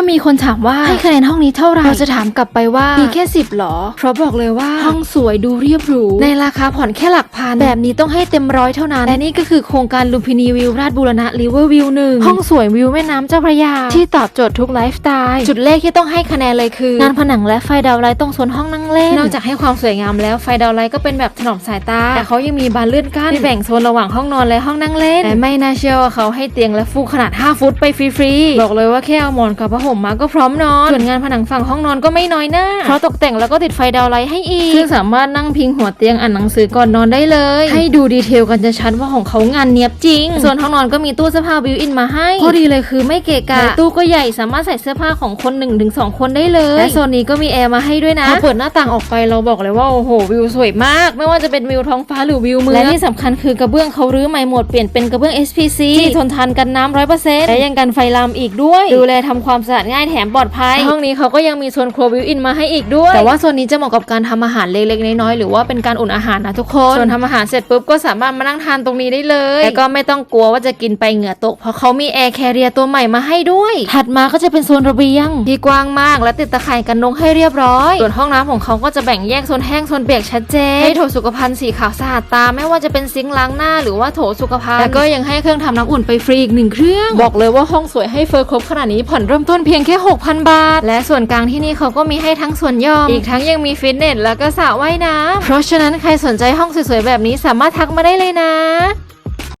ามีคนถามว่าให้คะแนนห้องนี้เท่าไหร่เราจะถามกลับไปว่ามีแค่สิบหรอ เพราะบอกเลยว่าห้องสวยดูเรียบหรูในราคาผ่อนแค่หลักพัน แบบนี้ต้องให้เต็มร้อยเท่านั้นและนี่ก็คือโครงการลุมพินีวิวราชบูรณะริเวอร์วิวหนึ่งห้องสวยวิวแม่น้ำเจ้าพระยา ที่ตอบโจทย์ทุกไลฟ์สไตล์จุดแรกที่ต้องให้คะแนนเลยคืองานผนังและไฟดาวไลท์ตรงโซนห้องนั่งเล่นนอกจากให้ความสวยงามแล้วไฟดาวไลท์ก็เป็นแบบถนอมสายตาแต่เขายังมีบานเลื่อนกั้นที่แบ่งโซนระหว่างห้องนอนและห้องนั่งเล่นแต่ไม่น่าเชื่อว่าเขาให้เตียงและฟูกขนาด 5 ฟุตไปฟรีๆบอกเลยว่าแค่เอาหมอนกับผ้าห่มมาก็พร้อมนอน ส่วนงานผนังฝั่งห้องนอนก็ไม่น้อยหน้าเพราะตกแต่งแล้วก็ติดไฟดาวไลท์ให้อีกซึ่งสามารถนั่งพิงหัวเตียงอ่านหนังสือก่อนนอนได้เลย ให้ดูดีเทลกันจะชัดว่าของเขางานเนียบจริง ส่วนห้องนอนก็มีตู้เสื้อผ้าบิวอินมาให้ข้อดีเลยคือไม่เกะกะและตู้ก็ใหญ่สามารถใส่เสื้อผ้าของคน1นถึงสคนได้เลยและโซนนี้ก็มีแอร์มาให้ด้วยนะพอเปิดหน้าต่างออกไปเราบอกเลยว่าโอ้โหวิวสวยมาก ไม่ว่าจะเป็นวิวท้องฟ้าหรือวิวเมืองและที่สำคัญคือกระเบื้องเขารื้อใหม่หมดเปลี่ยนเป็นกระเบื้อง SPC ที่ทนทานกันน้ำร้อยเปอร์เซ็นต์และยังกันไฟลามอีกด้วย ดูแลทำความสะอาดง่ายแถมปลอดภัย ห้องนี้เขาก็ยังมีโซนครัววิวอินมาให้อีกด้วย แต่ว่าโซนนี้จะเหมาะกับการทำอาหารเล็กๆน้อยๆหรือว่าเป็นการอุ่นอาหารนะทุกคนส่วนทำอาหารเสร็จปุ๊บก็สามารถมานั่งทานตรงนี้ได้เลยแต่ก็ไม่ต้องกลัวว่าจะกินไปเหงื่อตก เพราะเขามีแอร์แคเรียตัวใหม่มาให้ด้วย ถัดมาก็จะเป็นโซนระเบียง ที่กว้างมากและติดตะข่ายกันนกให้เรียบร้อย ส่วนห้องน้ำของเขาก็จะแบ่งแยกโซนแห้งโซนเปียกชัดเจนให้โถสุขภัณฑ์สีขาวสะอาดตาไม่ว่าจะเป็นซิงค์ล้างหน้าหรือว่าโถสุขภัณฑ์แล้วก็ยังให้เครื่องทำน้ำอุ่นไปฟรีอีกหนึ่งเครื่อง บอกเลยว่าห้องสวยให้เฟอร์ครบขนาดนี้ผ่อนเริ่มต้นเพียงแค่ 6,000 บาท และส่วนกลางที่นี่เขาก็มีให้ทั้งส่วนย่อม อีกทั้งยังมีฟิตเนสแล้วก็สระว่ายน้ำเพราะฉะนั้นใครสนใจห้องสวยๆแบบนี้สามารถทักมาได้เลยนะ